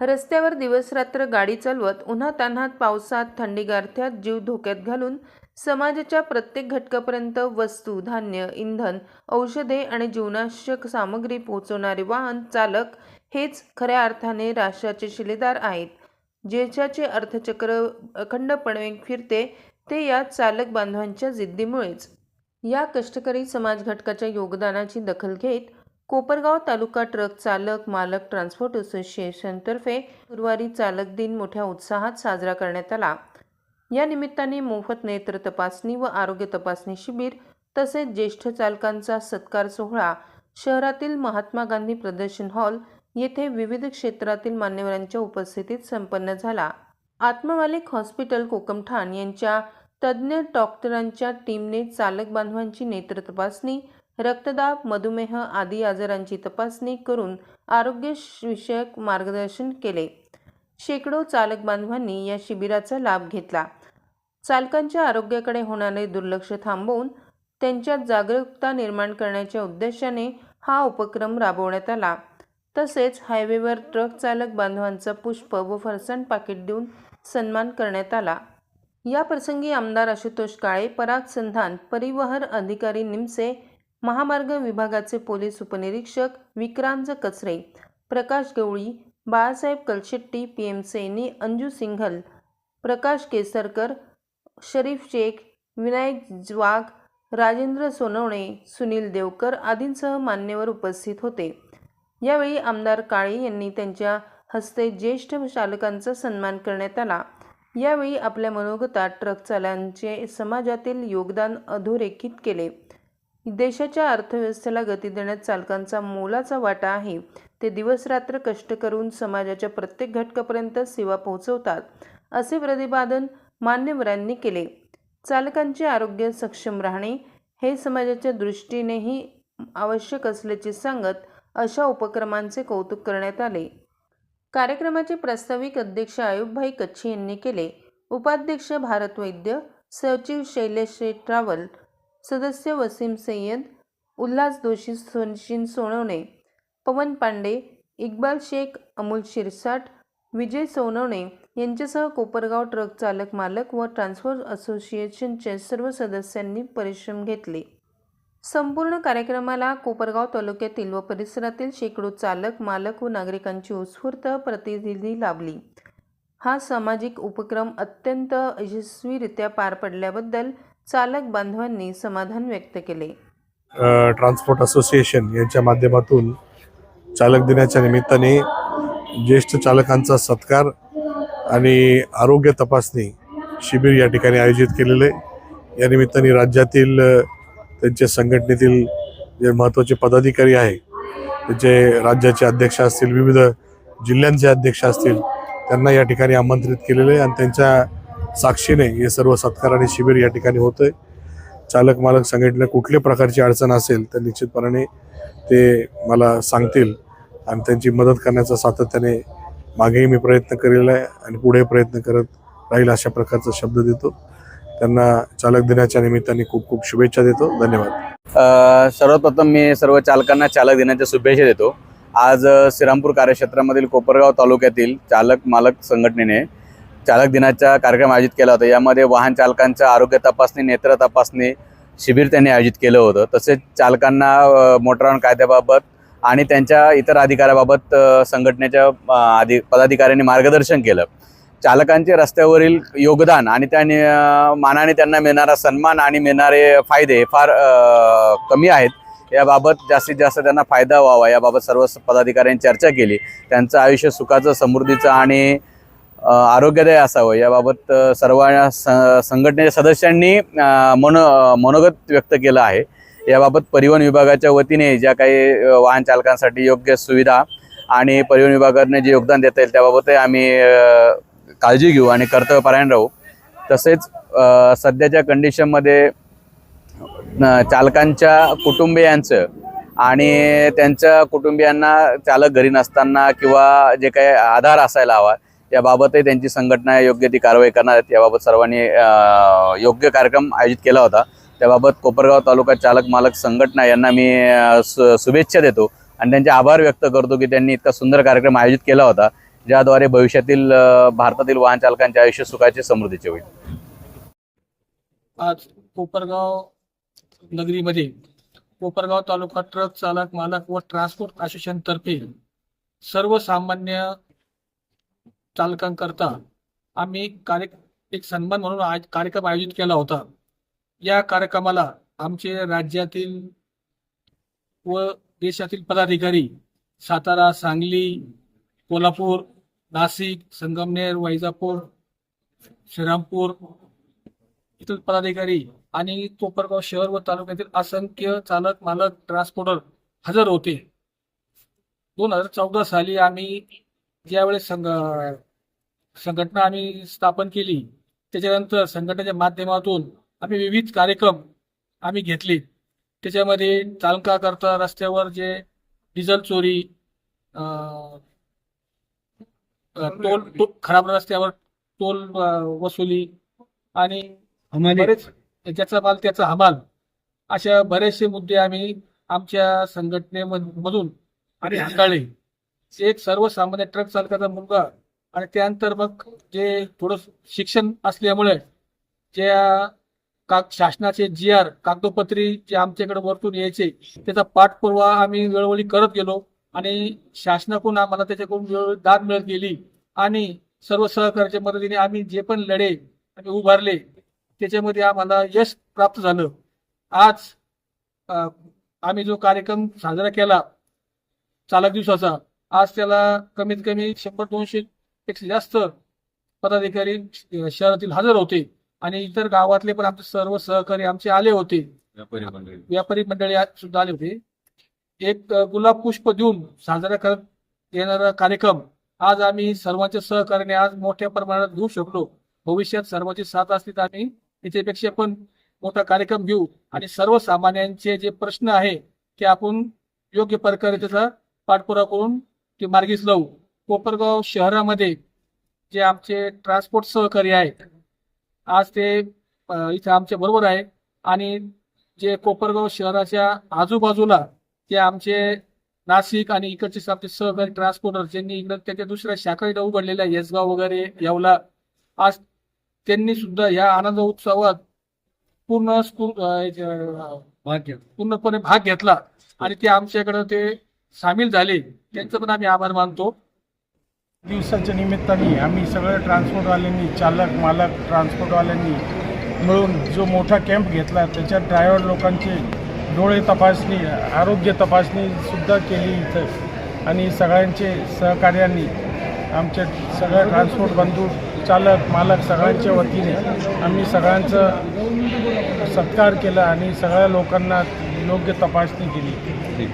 रस्त्यावर दिवसरात्र गाडी चालवत उन्हातान्हात पावसात थंडीगारथ्यात जीव धोक्यात घालून समाजाच्या प्रत्येक घटकापर्यंत वस्तू धान्य इंधन औषधे आणि जीवनावश्यक सामग्री पोहोचवणारे वाहन चालक हेच खऱ्या अर्थाने राष्ट्राचे शिलेदार आहेत. देशाचे अर्थचक्र अखंडपणे फिरते ते या चालक बांधवांच्या जिद्दीमुळेच. या कष्टकरी समाज घटकाच्या योगदानाची दखल घेत कोपरगाव तालुका ट्रक चालक मालक ट्रान्सपोर्ट असोसिएशनतर्फे गुरुवारी चालक दिन मोठ्या उत्साहात साजरा करण्यात आला. या निमित्ताने मोफत नेत्र तपासणी व आरोग्य तपासणी शिबिर तसेच ज्येष्ठ चालकांचा सत्कार सोहळा शहरातील महात्मा गांधी प्रदर्शन हॉल येथे विविध क्षेत्रातील मान्यवरांच्या उपस्थितीत संपन्न झाला. आत्ममालिक हॉस्पिटल कोकमठाण यांच्या तज्ज्ञ डॉक्टरांच्या टीमने चालक बांधवांची नेत्र तपासणी रक्तदाब मधुमेह आदी आजारांची तपासणी करून आरोग्यविषयक मार्गदर्शन केले. शेकडो चालक बांधवांनी या शिबिराचा लाभ घेतला. चालकांच्या आरोग्याकडे होणारे दुर्लक्ष थांबवून त्यांच्यात जागरूकता निर्माण करण्याच्या उद्देशाने हा उपक्रम राबवण्यात आला. तसेच हायवेवर ट्रक चालक बांधवांचा पुष्प व फरसाण पाकिट देऊन सन्मान करण्यात आला. या प्रसंगी आमदार आशुतोष काळे पराग संधान परिवहन अधिकारी निमसे महामार्ग विभागाचे पोलीस उपनिरीक्षक विक्रांत कचरे प्रकाश गवळी बाळासाहेब कलशेट्टी पी एम सैनी अंजू सिंघल प्रकाश केसरकर शरीफ शेख विनायक ज्वाग राजेंद्र सोनवणे सुनील देवकर आदींसह मान्यवर उपस्थित होते. यावेळी आमदार काळे यांनी त्यांच्या हस्ते ज्येष्ठ चालकांचा सन्मान करण्यात आला. यावेळी आपल्या मनोगतात ट्रक चालकांचे समाजातील योगदान अधोरेखित केले. देशाच्या अर्थव्यवस्थेला गती देण्यात चालकांचा मोलाचा वाटा आहे. ते दिवसरात्र कष्ट करून समाजाच्या प्रत्येक घटकापर्यंत सेवा पोहोचवतात असे प्रतिपादन मान्यवरांनी केले. चालकांचे आरोग्य सक्षम राहणे हे समाजाच्या दृष्टीनेही आवश्यक असल्याचे सांगत अशा उपक्रमांचे कौतुक करण्यात आले. कार्यक्रमाचे प्रास्ताविक अध्यक्ष आयुबभाई कच्छी यांनी केले. उपाध्यक्ष भारत वैद्य सचिव शैलेश रावल सदस्य वसीम सय्यद उल्हास दोशी सचिन सोनवणे पवन पांडे इक्बाल शेख अमोल शिरसाट विजय सोनवणे यांच्यासह कोपरगाव ट्रक चालक मालक व ट्रान्सपोर्ट असोसिएशनच्या सर्व सदस्यांनी परिश्रम घेतले. संपूर्ण कार्यक्रमाला कोपरगाव तालुक्यातील व परिसरातील शेकडो चालक मालक व नागरिकांची उत्स्फूर्त प्रतिनिधी लाभली. हा सामाजिक उपक्रम अत्यंत यशस्वीरित्या पार पडल्याबद्दल चालक बांधवांनी समाधान व्यक्त केले. ट्रान्सपोर्ट असोसिएशन यांच्या माध्यमातून चालक दिनाच्या निमित्ताने ज्येष्ठ चालकांचा सत्कार आणि आरोग्य तपासणी शिबिर या ठिकाणी आयोजित केलेलं. आहे या निमित्ताने राज्यातील त्यांच्या संघटनेतील जे महत्त्वाचे पदाधिकारी आहे त्यांचे राज्याचे अध्यक्ष असतील विविध जिल्ह्यांचे अध्यक्ष असतील त्यांना या ठिकाणी आमंत्रित केलेलं आहे आणि त्यांच्या साक्षीने हे सर्व सत्कार आणि शिबिर या ठिकाणी होतं आहे चालक मालक संघटना कुठल्या प्रकारची अडचण असेल तर निश्चितपणाने ते मला सांगतील आणि त्यांची मदत करण्याचा सातत्याने मागेही मी प्रयत्न केलेला आहे आणि पुढे प्रयत्न करत राहील अशा प्रकारचा शब्द देतो. त्यांना चालक दिनाच्या निमित्ताने खूप खूप शुभेच्छा देतो. धन्यवाद. सर्वप्रथम मी सर्व चालकांना चालक दिनाच्या शुभेच्छा देतो. आज श्रीरामपूर कार्यक्षेत्रामधील कोपरगाव तालुक्यातील चालक मालक संघटनेने चालक दिनाचा कार्यक्रम आयोजित केला होता. यामध्ये वाहन चालकांच्या आरोग्य तपासणी नेत्र तपासणी शिबिर त्यांनी आयोजित केलं होतं. तसेच चालकांना अ, मोटार कायद्याबाबत आणि त्यांच्या इतर अधिकाराबाबत संघटनेच्या अ, अधि पदाधिकाऱ्यांनी मार्गदर्शन केलं. चालकांचे रस्त्यावरील योगदान आणि त्या मानाने त्यांना मिळणारा सन्मान आणि मिळणारे फायदे फार कमी आहेत. याबाबत जास्तीत जास्त त्यांना फायदा व्हावा. याबाबत सर्व पदाधिकाऱ्यांनी चर्चा केली. त्यांचं आयुष्य सुखाचं समृद्धीचं आणि आरोग्यदायी असावं. याबाबत सर्व संघटनेच्या सदस्यांनी मनो मनोगत व्यक्त केलं आहे. याबाबत परिवहन विभागाच्या वतीने ज्या काही वाहन चालकांसाठी योग्य सुविधा आणि परिवहन विभागाने जे योगदान देता येईल त्याबाबतही आम्ही काळजी घेऊ आणि कर्तव्यपरायण राहू. तसेच सध्याच्या कंडिशनमध्ये चालकांच्या कुटुंबियांचं आणि त्यांच्या कुटुंबियांना चालक घरी नसताना किंवा जे काही आधार असायला हवा त्याबाबतही त्यांची संघटना योग्य ती कारवाई करणार आहेत. याबाबत सर्वांनी योग्य कार्यक्रम आयोजित केला होता. त्याबाबत कोपरगाव तालुका चालक मालक संघटना यांना मी शुभेच्छा देतो आणि त्यांचे आभार व्यक्त करतो की त्यांनी इतका सुंदर कार्यक्रम आयोजित केला होता ज्याद्वारे भविष्यातील भारतातील वाहन चालकांचे आयुष्य सुखाचे समृद्धीचे होईल. आज कोपरगाव नगरीमध्ये कोपरगाव तालुका ट्रक चालक मालक व ट्रान्सपोर्ट असोसिएशन तर्फे सर्वसामान्य चालकांकरता आम्ही कार्य एक सन्मान म्हणून आज कार्यक्रम आयोजित केला होता. या कार्यक्रमाला आमचे राज्यातील व देशातील पदाधिकारी सातारा सांगली कोल्हापूर नाशिक संगमनेर वैजापूर श्रीरामपूर इथील पदाधिकारी आणि कोपरगाव शहर व तालुक्यातील असंख्य चालक मालक ट्रान्सपोर्टर हजर होते. दोन हजार चौदा साली आम्ही ज्यावेळेस संघ संघटना आम्ही स्थापन केली त्याच्यानंतर संघटनेच्या माध्यमातून आम्ही विविध कार्यक्रम आम्ही घेतले. त्याच्यामध्ये चालकाकरता रस्त्यावर जे डिझेल चोरी टोल खराब रस्त्यावर टोल वसुली आणि बरेच ज्याचा माल त्याचा हमाल अशा बरेचसे मुद्दे आम्ही आमच्या संघटनेमधून आम्ही हाताळले. एक सर्वसामान्य ट्रक चालकाचा मुलगा आणि त्यानंतर मग जे थोडं शिक्षण असल्यामुळे ज्या का शासनाचे जी आर कागदोपत्री जे आमच्याकडे वरतून यायचे त्याचा पाठपुरावा आम्ही वेळोवेळी करत गेलो आणि शासनाकडून आम्हाला त्याच्याकडून वेळोवेळी दाद मिळत गेली आणि सर्व सहकार्याच्या मदतीने आम्ही जे पण लढे आणि उभारले त्याच्यामध्ये आम्हाला यश प्राप्त झालं. आज आम्ही जो कार्यक्रम साजरा केला चालक दिवसाचा आज त्याला कमीत कमी शंभर दोनशे पेक्षा जास्त पदाधिकारी शहरातील हजर होते. आणि इतर गावातले पण आमचे सर्व सहकारी आमचे आले होते. व्यापारी मंडळी. आज सुद्धा आले होते. एक गुलाब पुष्प देऊन साजरा करत येणारा कार्यक्रम आज आम्ही सर्वांच्या सहकार्याने आज मोठ्या प्रमाणात घेऊ शकलो. भविष्यात सर्वांची साथ असली तर आम्ही याच्यापेक्षा पण मोठा कार्यक्रम घेऊ. आणि सर्वसामान्यांचे जे प्रश्न आहे ते आपण योग्य प्रकारे त्याचा पाठपुरावा करून ते मार्गीच लावू कोपरगाव शहरामध्ये जे आमचे ट्रान्सपोर्ट सहकारी आहेत आज ते इथे आमच्या बरोबर आहे. आणि जे कोपरगाव शहराच्या आजूबाजूला जे आमचे नाशिक आणि इकडचे आमचे सहकारी ट्रान्सपोर्टर ज्यांनी इकडं त्याच्या दुसऱ्या शाखा इथं उघडलेल्या येसगाव वगैरे येवला आज त्यांनी सुद्धा या आनंद उत्सवात पूर्ण पूर्णपणे भाग घेतला. आणि ते आमच्याकडे ते सामील झाले. त्यांचं पण आम्ही आभार मानतो. दिवसाच्या निमित्ताने आम्ही सगळ्या ट्रान्सपोर्टवाल्यांनी चालक मालक ट्रान्सपोर्टवाल्यांनी मिळून जो मोठा कॅम्प घेतला त्याच्यात ड्रायव्हर लोकांची डोळे तपासणी आरोग्य तपासणीसुद्धा केली इथं. आणि सगळ्यांचे सहकार्यांनी आमच्या सगळ्या ट्रान्सपोर्ट बंधू चालक मालक सगळ्यांच्या वतीने आम्ही सगळ्यांचं सत्कार केला आणि सगळ्या लोकांना योग्य तपासणी केली.